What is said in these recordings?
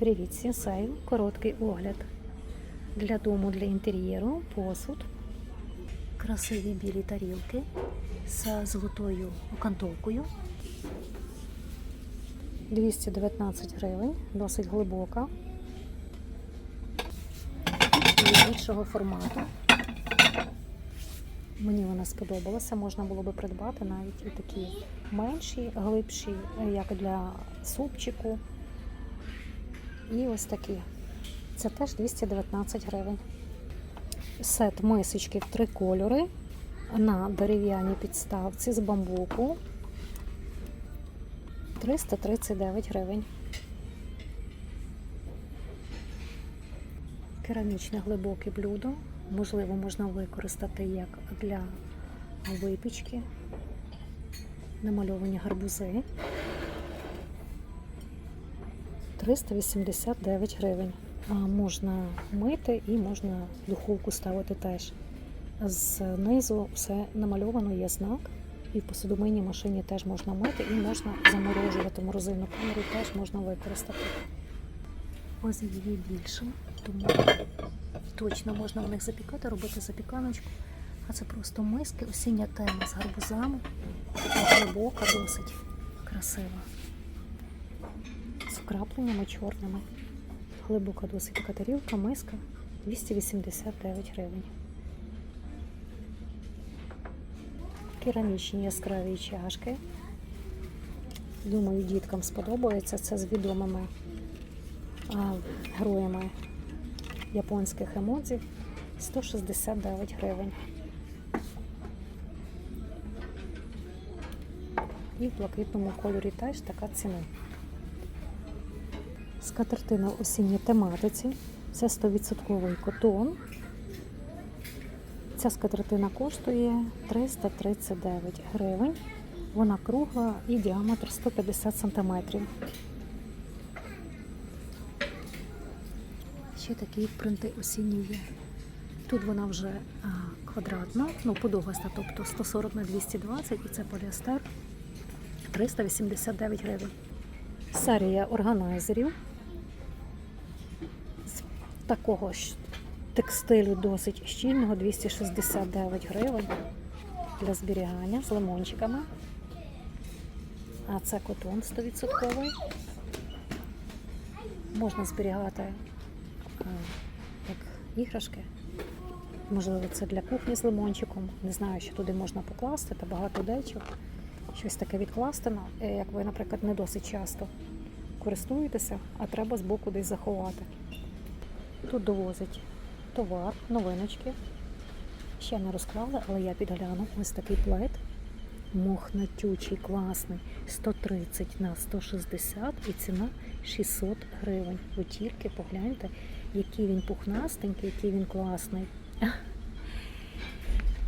Привіт, сінсею. Короткий огляд для дому, для інтер'єру, посуд, красиві білі тарілки з золотою окантовкою. 219 гривень, досить глибока. Більшого формату. Мені вона сподобалася, можна було би придбати навіть і такі менші, глибші, як для супчику. І ось такі. Це теж 219 гривень. Сет мисочки в три кольори на дерев'яній підставці з бамбуку. 339 гривень. Керамічне глибоке блюдо. Можливо, можна використати як для випічки, намальовані гарбузи. 389 гривень. Можна мити і можна духовку ставити теж. Знизу все намальовано, є знак. І в посудомийній машині теж можна мити і можна заморожувати морозильну камеру, теж можна використати. Ось є більше, тому точно можна в них запікати, робити запіканочку. А це просто миски, осіння тема з гарбузами. Глибока, досить красива з вкрапленнями чорними. Глибока досить така миска 289 гривень. Керамічні яскраві чашки. Думаю, діткам сподобається. Це з відомими а, героями японських емодзів 169 гривень. І в блакитному кольорі теж така ціна. Скатертина в осінній тематиці. Це 100% котон. Ця скатертина коштує 339 гривень. Вона кругла і діаметр 150 см. Ще такі принти осінні є. Тут вона вже квадратна, ну подовгаста, тобто 140 на 220 і це поліестер 389 гривень. Серія органайзерів такого ж текстилю досить щільного 269 гривень для зберігання з лимончиками. А це котон 100%. Можна зберігати як іграшки. Можливо, це для кухні з лимончиком. Не знаю, що туди можна покласти, та багато дечок. Щось таке відкласти, ну, як ви, наприклад, не досить часто користуєтеся, а треба збоку десь заховати. Тут довозять товар, новиночки. Ще не розклали, але я підгляну. Ось такий плед. Мохнатючий, класний. 130 на 160 і ціна 600 гривень. Ви тільки погляньте, який він пухнастенький, який він класний.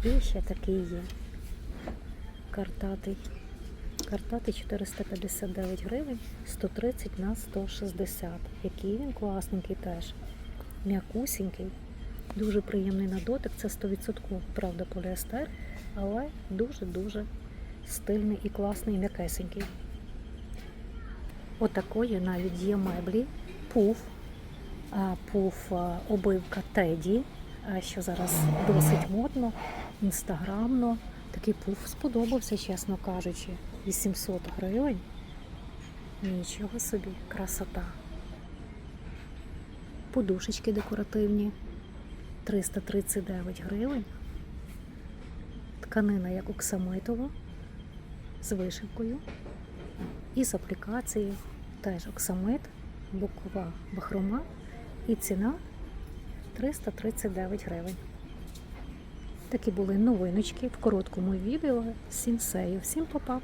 І ще такий є. Картатий. Картати 459 гривень, 130 на 160. Який він класненький теж. М'якусінький, дуже приємний на дотик. Це 100%, правда, поліестер, але дуже-дуже стильний і класний, м'якесенький. Отакої навіть є меблі, пуф, пуф обивка Теді, що зараз досить модно, інстаграмно. Такий пуф сподобався, чесно кажучи. 800 гривень. Нічого собі, красота. Подушечки декоративні 339 гривень. Тканина як оксамитова з вишивкою. І з аплікації теж оксамит, бокова бахрома і ціна 339 гривень. Такі були новиночки в короткому відео з сінсею. Всім па-па!